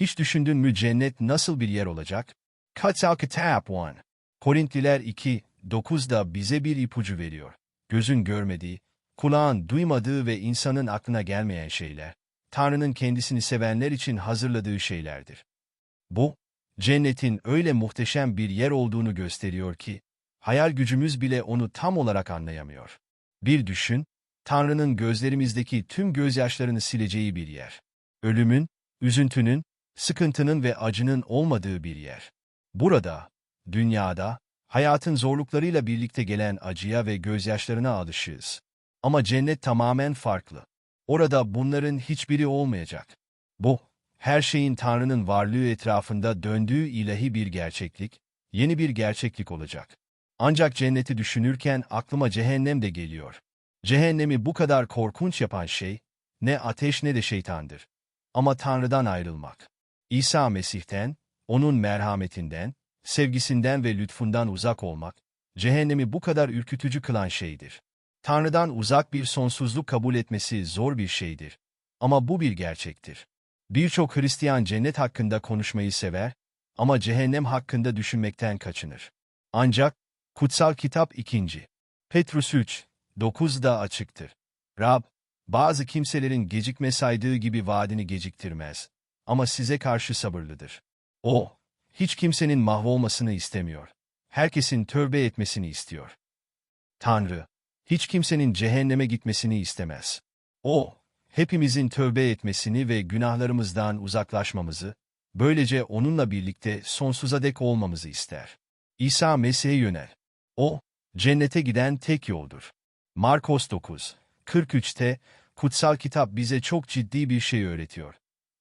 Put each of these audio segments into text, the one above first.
Hiç düşündün mü cennet nasıl bir yer olacak? Kutsal Kitap 1. Korintliler 2, 9'da bize bir ipucu veriyor. Gözün görmediği, kulağın duymadığı ve insanın aklına gelmeyen şeyler, Tanrı'nın kendisini sevenler için hazırladığı şeylerdir. Bu, cennetin öyle muhteşem bir yer olduğunu gösteriyor ki, hayal gücümüz bile onu tam olarak anlayamıyor. Bir düşün, Tanrı'nın gözlerimizdeki tüm gözyaşlarını sileceği bir yer. Ölümün, üzüntünün, sıkıntının ve acının olmadığı bir yer. Burada, dünyada, hayatın zorluklarıyla birlikte gelen acıya ve gözyaşlarına alışığız. Ama cennet tamamen farklı. Orada bunların hiçbiri olmayacak. Bu, her şeyin Tanrı'nın varlığı etrafında döndüğü ilahi bir gerçeklik, yeni bir gerçeklik olacak. Ancak cenneti düşünürken aklıma cehennem de geliyor. Cehennemi bu kadar korkunç yapan şey, ne ateş ne de şeytandır. Ama Tanrı'dan ayrılmak. İsa Mesih'ten, onun merhametinden, sevgisinden ve lütfundan uzak olmak, cehennemi bu kadar ürkütücü kılan şeydir. Tanrı'dan uzak bir sonsuzluk kabul etmesi zor bir şeydir. Ama bu bir gerçektir. Birçok Hristiyan cennet hakkında konuşmayı sever ama cehennem hakkında düşünmekten kaçınır. Ancak, Kutsal Kitap 2. Petrus 3, 9'da açıktır. Rab, bazı kimselerin gecikme saydığı gibi vaadini geciktirmez. Ama size karşı sabırlıdır. O, hiç kimsenin mahvolmasını istemiyor. Herkesin tövbe etmesini istiyor. Tanrı, hiç kimsenin cehenneme gitmesini istemez. O, hepimizin tövbe etmesini ve günahlarımızdan uzaklaşmamızı, böylece onunla birlikte sonsuza dek olmamızı ister. İsa Mesih'e yönel. O, cennete giden tek yoldur. Markos 9, 43'te, kutsal kitap bize çok ciddi bir şey öğretiyor.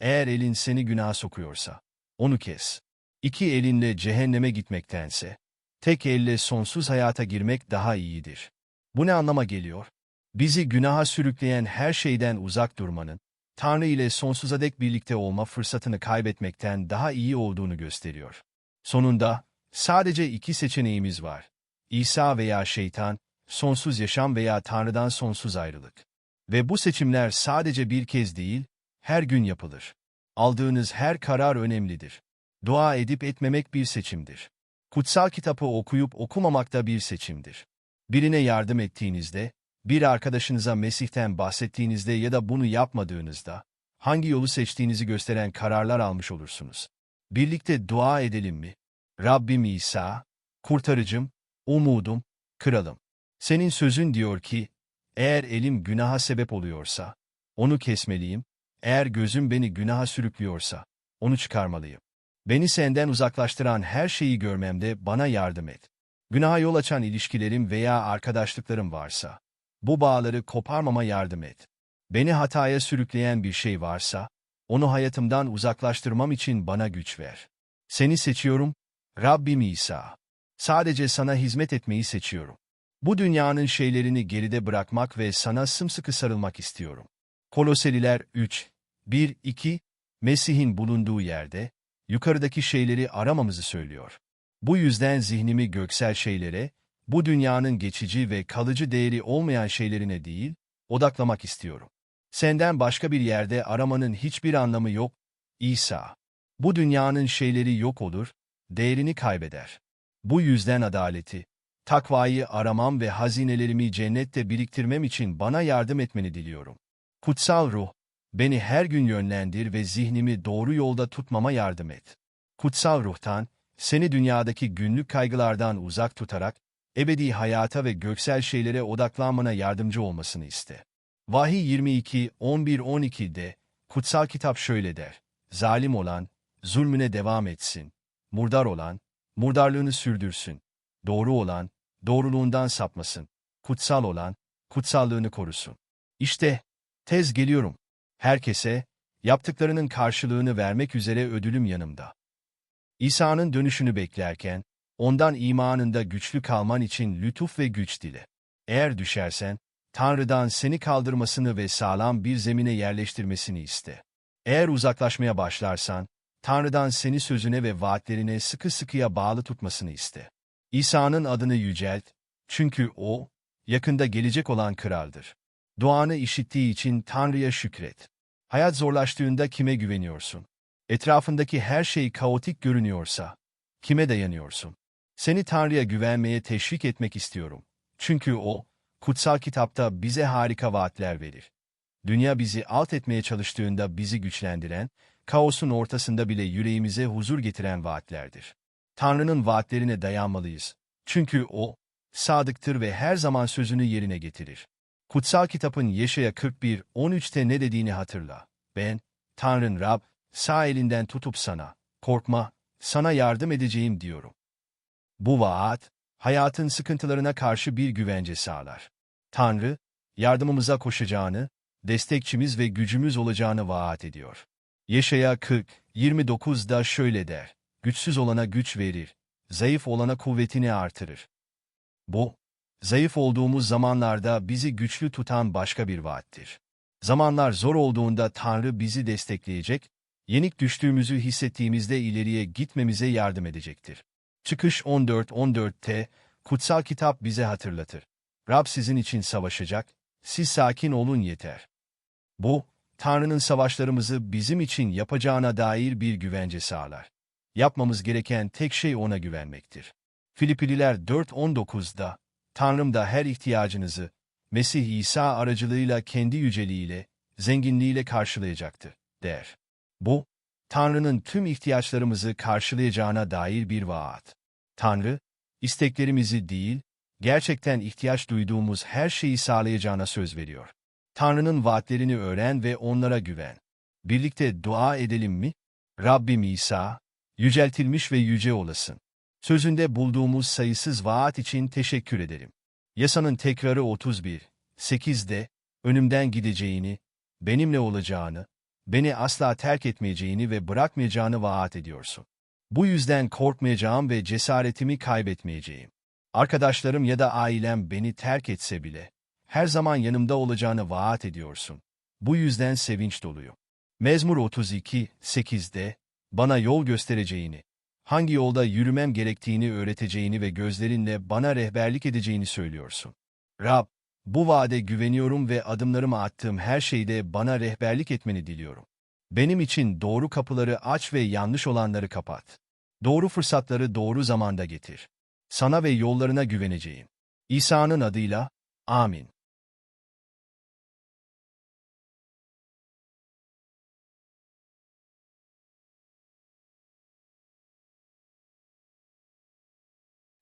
Eğer elin seni günaha sokuyorsa, onu kes. İki elinle cehenneme gitmektense, tek elle sonsuz hayata girmek daha iyidir. Bu ne anlama geliyor? Bizi günaha sürükleyen her şeyden uzak durmanın, Tanrı ile sonsuza dek birlikte olma fırsatını kaybetmekten daha iyi olduğunu gösteriyor. Sonunda, sadece iki seçeneğimiz var. İsa veya şeytan, sonsuz yaşam veya Tanrı'dan sonsuz ayrılık. Ve bu seçimler sadece bir kez değil, her gün yapılır. Aldığınız her karar önemlidir. Dua edip etmemek bir seçimdir. Kutsal kitabı okuyup okumamak da bir seçimdir. Birine yardım ettiğinizde, bir arkadaşınıza Mesih'ten bahsettiğinizde ya da bunu yapmadığınızda, hangi yolu seçtiğinizi gösteren kararlar almış olursunuz. Birlikte dua edelim mi? Rabbim İsa, kurtarıcım, umudum, kralım. Senin sözün diyor ki, eğer elim günaha sebep oluyorsa, onu kesmeliyim, eğer gözüm beni günaha sürüklüyorsa, onu çıkarmalıyım. Beni senden uzaklaştıran her şeyi görmemde bana yardım et. Günaha yol açan ilişkilerim veya arkadaşlıklarım varsa, bu bağları koparmama yardım et. Beni hataya sürükleyen bir şey varsa, onu hayatımdan uzaklaştırmam için bana güç ver. Seni seçiyorum, Rabbim İsa. Sadece sana hizmet etmeyi seçiyorum. Bu dünyanın şeylerini geride bırakmak ve sana sımsıkı sarılmak istiyorum. Koloseliler 3, 1-2, Mesih'in bulunduğu yerde, yukarıdaki şeyleri aramamızı söylüyor. Bu yüzden zihnimi göksel şeylere, bu dünyanın geçici ve kalıcı değeri olmayan şeylerine değil, odaklamak istiyorum. Senden başka bir yerde aramanın hiçbir anlamı yok, İsa. Bu dünyanın şeyleri yok olur, değerini kaybeder. Bu yüzden adaleti, takvayı aramam ve hazinelerimi cennette biriktirmem için bana yardım etmeni diliyorum. Kutsal ruh, beni her gün yönlendir ve zihnimi doğru yolda tutmama yardım et. Kutsal ruhtan, seni dünyadaki günlük kaygılardan uzak tutarak, ebedi hayata ve göksel şeylere odaklanmana yardımcı olmasını iste. Vahiy 22, 11-12'de, kutsal kitap şöyle der, zalim olan, zulmüne devam etsin, murdar olan, murdarlığını sürdürsün, doğru olan, doğruluğundan sapmasın, kutsal olan, kutsallığını korusun. İşte, tez geliyorum. Herkese, yaptıklarının karşılığını vermek üzere ödülüm yanımda. İsa'nın dönüşünü beklerken, ondan imanında güçlü kalman için lütuf ve güç dile. Eğer düşersen, Tanrı'dan seni kaldırmasını ve sağlam bir zemine yerleştirmesini iste. Eğer uzaklaşmaya başlarsan, Tanrı'dan seni sözüne ve vaatlerine sıkı sıkıya bağlı tutmasını iste. İsa'nın adını yücelt, çünkü O, yakında gelecek olan kraldır. Duanı işittiği için Tanrı'ya şükret. Hayat zorlaştığında kime güveniyorsun? Etrafındaki her şey kaotik görünüyorsa, kime dayanıyorsun? Seni Tanrı'ya güvenmeye teşvik etmek istiyorum. Çünkü O, kutsal kitapta bize harika vaatler verir. Dünya bizi alt etmeye çalıştığında bizi güçlendiren, kaosun ortasında bile yüreğimize huzur getiren vaatlerdir. Tanrı'nın vaatlerine dayanmalıyız. Çünkü O, sadıktır ve her zaman sözünü yerine getirir. Kutsal kitabın Yeşaya 41, 13'te ne dediğini hatırla. Ben, Tanrın Rab, sağ elinden tutup sana, korkma, sana yardım edeceğim diyorum. Bu vaat, hayatın sıkıntılarına karşı bir güvence sağlar. Tanrı, yardımımıza koşacağını, destekçimiz ve gücümüz olacağını vaat ediyor. Yeşaya 40, 29'da şöyle der, güçsüz olana güç verir, zayıf olana kuvvetini artırır. Bu, zayıf olduğumuz zamanlarda bizi güçlü tutan başka bir vaattir. Zamanlar zor olduğunda Tanrı bizi destekleyecek, yenik düştüğümüzü hissettiğimizde ileriye gitmemize yardım edecektir. Çıkış 14-14'te, kutsal kitap bize hatırlatır. Rab sizin için savaşacak, siz sakin olun yeter. Bu, Tanrı'nın savaşlarımızı bizim için yapacağına dair bir güvence sağlar. Yapmamız gereken tek şey ona güvenmektir. Filipililer 4.19'da, Tanrım da her ihtiyacınızı, Mesih İsa aracılığıyla kendi yüceliğiyle, zenginliğiyle karşılayacaktır, der. Bu, Tanrı'nın tüm ihtiyaçlarımızı karşılayacağına dair bir vaat. Tanrı, isteklerimizi değil, gerçekten ihtiyaç duyduğumuz her şeyi sağlayacağına söz veriyor. Tanrı'nın vaatlerini öğren ve onlara güven. Birlikte dua edelim mi? Rabbim İsa, yüceltilmiş ve yüce olasın. Sözünde bulduğumuz sayısız vaat için teşekkür ederim. Yasanın tekrarı 31, 8'de, önümden gideceğini, benimle olacağını, beni asla terk etmeyeceğini ve bırakmayacağını vaat ediyorsun. Bu yüzden korkmayacağım ve cesaretimi kaybetmeyeceğim. Arkadaşlarım ya da ailem beni terk etse bile, her zaman yanımda olacağını vaat ediyorsun. Bu yüzden sevinç doluyum. Mezmur 32, 8'de, bana yol göstereceğini, hangi yolda yürümem gerektiğini öğreteceğini ve gözlerinle bana rehberlik edeceğini söylüyorsun. Rab, bu vaade güveniyorum ve adımlarımı attığım her şeyde bana rehberlik etmeni diliyorum. Benim için doğru kapıları aç ve yanlış olanları kapat. Doğru fırsatları doğru zamanda getir. Sana ve yollarına güveneceğim. İsa'nın adıyla, amin.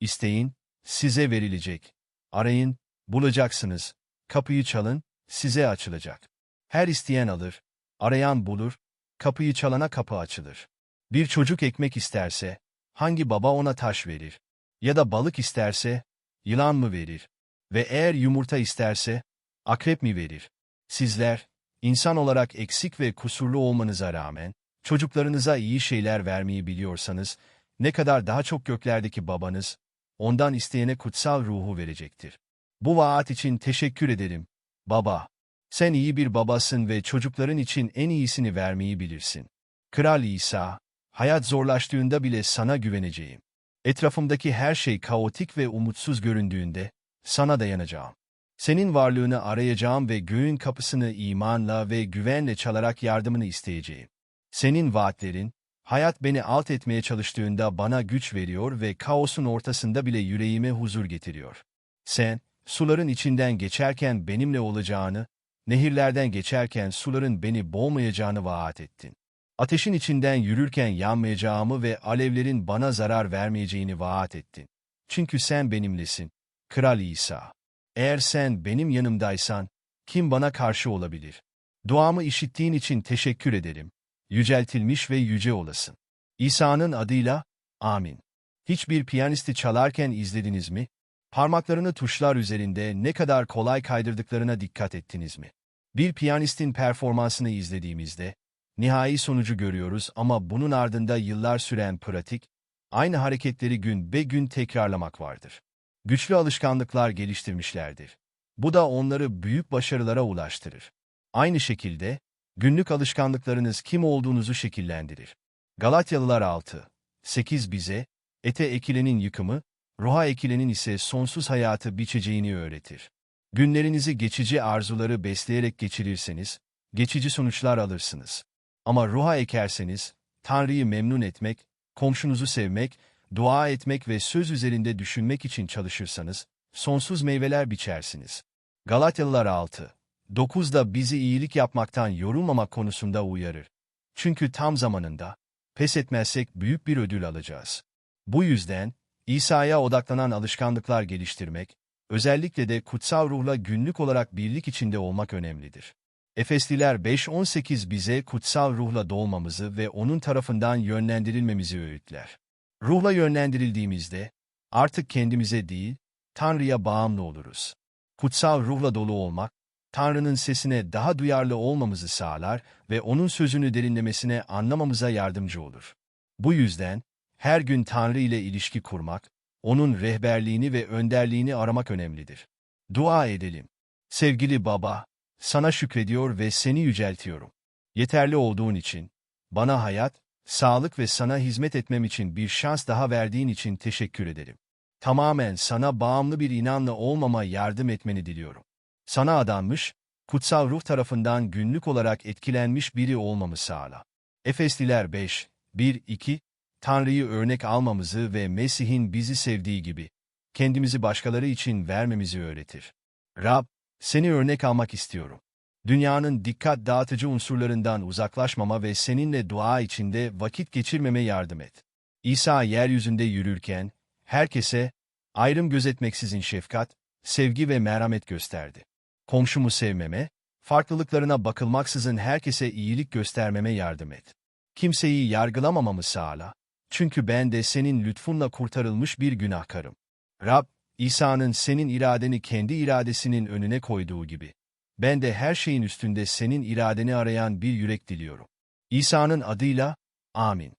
İsteyin, size verilecek. Arayın, bulacaksınız. Kapıyı çalın, size açılacak. Her isteyen alır, arayan bulur, kapıyı çalana kapı açılır. Bir çocuk ekmek isterse, hangi baba ona taş verir? Ya da balık isterse, yılan mı verir? Ve eğer yumurta isterse, akrep mi verir? Sizler, insan olarak eksik ve kusurlu olmanıza rağmen, çocuklarınıza iyi şeyler vermeyi biliyorsanız, ne kadar daha çok göklerdeki babanız, ondan isteyene kutsal ruhu verecektir. Bu vaat için teşekkür ederim, baba. Sen iyi bir babasın ve çocukların için en iyisini vermeyi bilirsin. Kral İsa, hayat zorlaştığında bile sana güveneceğim. Etrafımdaki her şey kaotik ve umutsuz göründüğünde, sana dayanacağım. Senin varlığını arayacağım ve göğün kapısını imanla ve güvenle çalarak yardımını isteyeceğim. Senin vaatlerin, hayat beni alt etmeye çalıştığında bana güç veriyor ve kaosun ortasında bile yüreğime huzur getiriyor. Sen, suların içinden geçerken benimle olacağını, nehirlerden geçerken suların beni boğmayacağını vaat ettin. Ateşin içinden yürürken yanmayacağımı ve alevlerin bana zarar vermeyeceğini vaat ettin. Çünkü sen benimlesin, Kral İsa. Eğer sen benim yanımdaysan, kim bana karşı olabilir? Duamı işittiğin için teşekkür ederim. Yüceltilmiş ve yüce olasın. İsa'nın adıyla, amin. Hiçbir piyanisti çalarken izlediniz mi? Parmaklarını tuşlar üzerinde ne kadar kolay kaydırdıklarına dikkat ettiniz mi? Bir piyanistin performansını izlediğimizde, nihai sonucu görüyoruz ama bunun ardında yıllar süren pratik, aynı hareketleri gün be gün tekrarlamak vardır. Güçlü alışkanlıklar geliştirmişlerdir. Bu da onları büyük başarılara ulaştırır. Aynı şekilde, günlük alışkanlıklarınız kim olduğunuzu şekillendirir. Galatyalılar 6, 8 bize, ete ekilenin yıkımı, ruha ekilenin ise sonsuz hayatı biçeceğini öğretir. Günlerinizi geçici arzuları besleyerek geçirirseniz, geçici sonuçlar alırsınız. Ama ruha ekerseniz, Tanrı'yı memnun etmek, komşunuzu sevmek, dua etmek ve söz üzerinde düşünmek için çalışırsanız, sonsuz meyveler biçersiniz. Galatyalılar 6. 9'da bizi iyilik yapmaktan yorulmamak konusunda uyarır. Çünkü tam zamanında, pes etmezsek büyük bir ödül alacağız. Bu yüzden, İsa'ya odaklanan alışkanlıklar geliştirmek, özellikle de kutsal ruhla günlük olarak birlik içinde olmak önemlidir. Efesliler 5.18 bize kutsal ruhla dolmamızı ve onun tarafından yönlendirilmemizi öğütler. Ruhla yönlendirildiğimizde, artık kendimize değil, Tanrı'ya bağımlı oluruz. Kutsal ruhla dolu olmak, Tanrı'nın sesine daha duyarlı olmamızı sağlar ve O'nun sözünü derinlemesine anlamamıza yardımcı olur. Bu yüzden, her gün Tanrı ile ilişki kurmak, O'nun rehberliğini ve önderliğini aramak önemlidir. Dua edelim. Sevgili Baba, sana şükrediyor ve seni yüceltiyorum. Yeterli olduğun için, bana hayat, sağlık ve sana hizmet etmem için bir şans daha verdiğin için teşekkür ederim. Tamamen sana bağımlı bir inanla olmama yardım etmeni diliyorum. Sana adanmış, kutsal ruh tarafından günlük olarak etkilenmiş biri olmamı sağla. Efesliler 5, 1-2, Tanrı'yı örnek almamızı ve Mesih'in bizi sevdiği gibi, kendimizi başkaları için vermemizi öğretir. Rab, seni örnek almak istiyorum. Dünyanın dikkat dağıtıcı unsurlarından uzaklaşmama ve seninle dua içinde vakit geçirmeme yardım et. İsa yeryüzünde yürürken, herkese, ayrım gözetmeksizin şefkat, sevgi ve merhamet gösterdi. Komşumu sevmeme, farklılıklarına bakılmaksızın herkese iyilik göstermeme yardım et. Kimseyi yargılamamamı sağla, çünkü ben de senin lütfunla kurtarılmış bir günahkarım. Rab, İsa'nın senin iradeni kendi iradesinin önüne koyduğu gibi, ben de her şeyin üstünde senin iradeni arayan bir yürek diliyorum. İsa'nın adıyla, amin.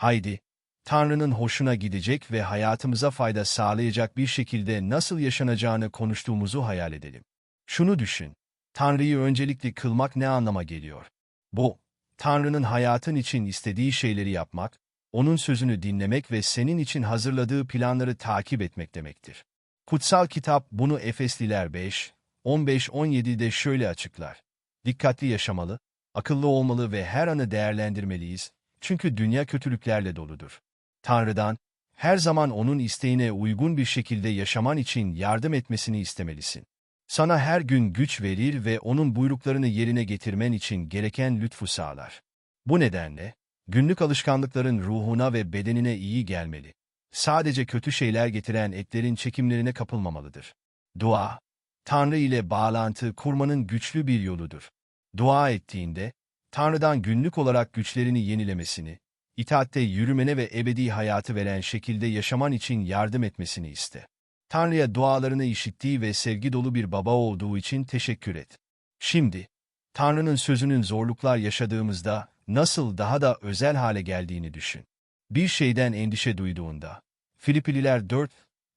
Haydi, Tanrı'nın hoşuna gidecek ve hayatımıza fayda sağlayacak bir şekilde nasıl yaşanacağını konuştuğumuzu hayal edelim. Şunu düşün, Tanrı'yı öncelikli kılmak ne anlama geliyor? Bu, Tanrı'nın hayatın için istediği şeyleri yapmak, O'nun sözünü dinlemek ve senin için hazırladığı planları takip etmek demektir. Kutsal kitap bunu Efesliler 5, 15-17'de şöyle açıklar. Dikkatli yaşamalı, akıllı olmalı ve her anı değerlendirmeliyiz, çünkü dünya kötülüklerle doludur. Tanrı'dan, her zaman O'nun isteğine uygun bir şekilde yaşaman için yardım etmesini istemelisin. Sana her gün güç verir ve O'nun buyruklarını yerine getirmen için gereken lütfu sağlar. Bu nedenle, günlük alışkanlıkların ruhuna ve bedenine iyi gelmeli. Sadece kötü şeyler getiren etlerin çekimlerine kapılmamalıdır. Dua, Tanrı ile bağlantı kurmanın güçlü bir yoludur. Dua ettiğinde, Tanrı'dan günlük olarak güçlerini yenilemesini, itaatte yürümene ve ebedi hayatı veren şekilde yaşaman için yardım etmesini iste. Tanrı'ya dualarını işittiği ve sevgi dolu bir baba olduğu için teşekkür et. Şimdi, Tanrı'nın sözünün zorluklar yaşadığımızda nasıl daha da özel hale geldiğini düşün. Bir şeyden endişe duyduğunda, Filipililer 4,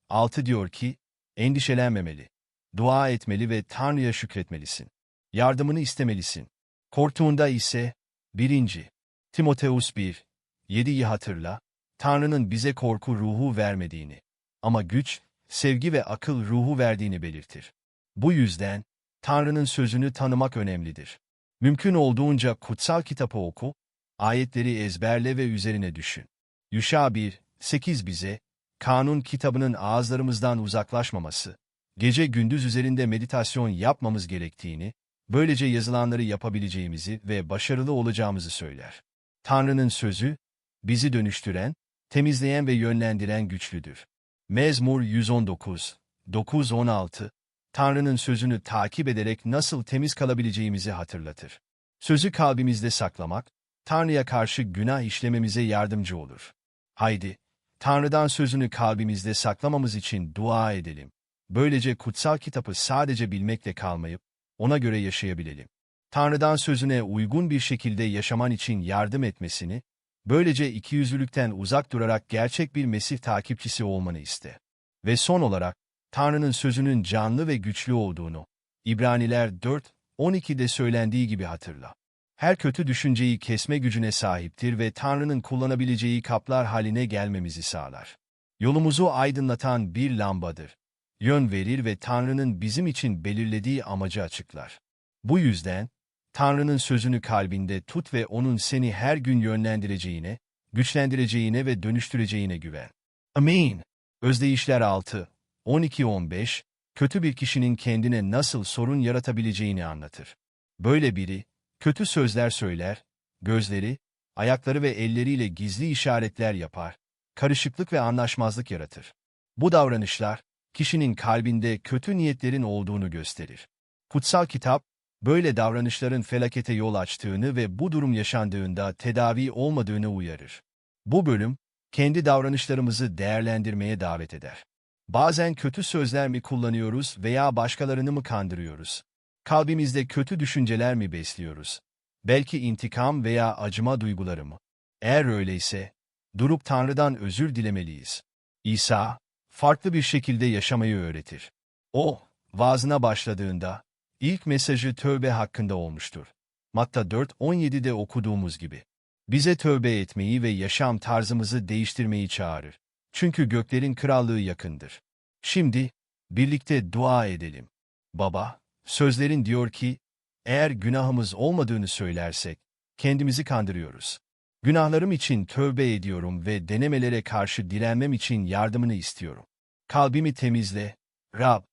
6 diyor ki, endişelenmemeli, dua etmeli ve Tanrı'ya şükretmelisin. Yardımını istemelisin. Korktuğunda ise, birinci, Timoteus 1, 7'yi hatırla, Tanrı'nın bize korku ruhu vermediğini ama güç, sevgi ve akıl ruhu verdiğini belirtir. Bu yüzden, Tanrı'nın sözünü tanımak önemlidir. Mümkün olduğunca kutsal kitabı oku, ayetleri ezberle ve üzerine düşün. Yuşa 1, 8 bize, kanun kitabının ağızlarımızdan uzaklaşmaması, gece gündüz üzerinde meditasyon yapmamız gerektiğini, böylece yazılanları yapabileceğimizi ve başarılı olacağımızı söyler. Tanrı'nın sözü, bizi dönüştüren, temizleyen ve yönlendiren güçlüdür. Mezmur 119, 9-16, Tanrı'nın sözünü takip ederek nasıl temiz kalabileceğimizi hatırlatır. Sözü kalbimizde saklamak, Tanrı'ya karşı günah işlememize yardımcı olur. Haydi, Tanrı'dan sözünü kalbimizde saklamamız için dua edelim. Böylece kutsal kitabı sadece bilmekle kalmayıp, ona göre yaşayabilelim. Tanrı'dan sözüne uygun bir şekilde yaşaman için yardım etmesini, böylece ikiyüzlülükten uzak durarak gerçek bir Mesih takipçisi olmanı iste. Ve son olarak, Tanrı'nın sözünün canlı ve güçlü olduğunu, İbraniler 4, 12'de söylendiği gibi hatırla. Her kötü düşünceyi kesme gücüne sahiptir ve Tanrı'nın kullanabileceği kaplar haline gelmemizi sağlar. Yolumuzu aydınlatan bir lambadır. Yön verir ve Tanrı'nın bizim için belirlediği amacı açıklar. Bu yüzden, Tanrı'nın sözünü kalbinde tut ve O'nun seni her gün yönlendireceğine, güçlendireceğine ve dönüştüreceğine güven. Amin. Özdeyişler 6, 12-15, kötü bir kişinin kendine nasıl sorun yaratabileceğini anlatır. Böyle biri, kötü sözler söyler, gözleri, ayakları ve elleriyle gizli işaretler yapar, karışıklık ve anlaşmazlık yaratır. Bu davranışlar, kişinin kalbinde kötü niyetlerin olduğunu gösterir. Kutsal kitap, böyle davranışların felakete yol açtığını ve bu durum yaşandığında tedavi olmadığını uyarır. Bu bölüm, kendi davranışlarımızı değerlendirmeye davet eder. Bazen kötü sözler mi kullanıyoruz veya başkalarını mı kandırıyoruz? Kalbimizde kötü düşünceler mi besliyoruz? Belki intikam veya acıma duyguları mı? Eğer öyleyse, durup Tanrı'dan özür dilemeliyiz. İsa, farklı bir şekilde yaşamayı öğretir. O, vaazına başladığında, ilk mesajı tövbe hakkında olmuştur. Matta 4.17'de okuduğumuz gibi. Bize tövbe etmeyi ve yaşam tarzımızı değiştirmeyi çağırır. Çünkü göklerin krallığı yakındır. Şimdi, birlikte dua edelim. Baba, sözlerin diyor ki, eğer günahımız olmadığını söylersek, kendimizi kandırıyoruz. Günahlarım için tövbe ediyorum ve denemelere karşı direnmem için yardımını istiyorum. Kalbimi temizle, Rab,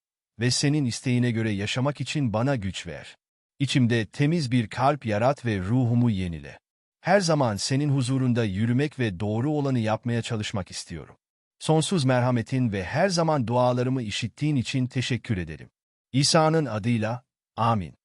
ve senin isteğine göre yaşamak için bana güç ver. İçimde temiz bir kalp yarat ve ruhumu yenile. Her zaman senin huzurunda yürümek ve doğru olanı yapmaya çalışmak istiyorum. Sonsuz merhametin ve her zaman dualarımı işittiğin için teşekkür ederim. İsa'nın adıyla, amin.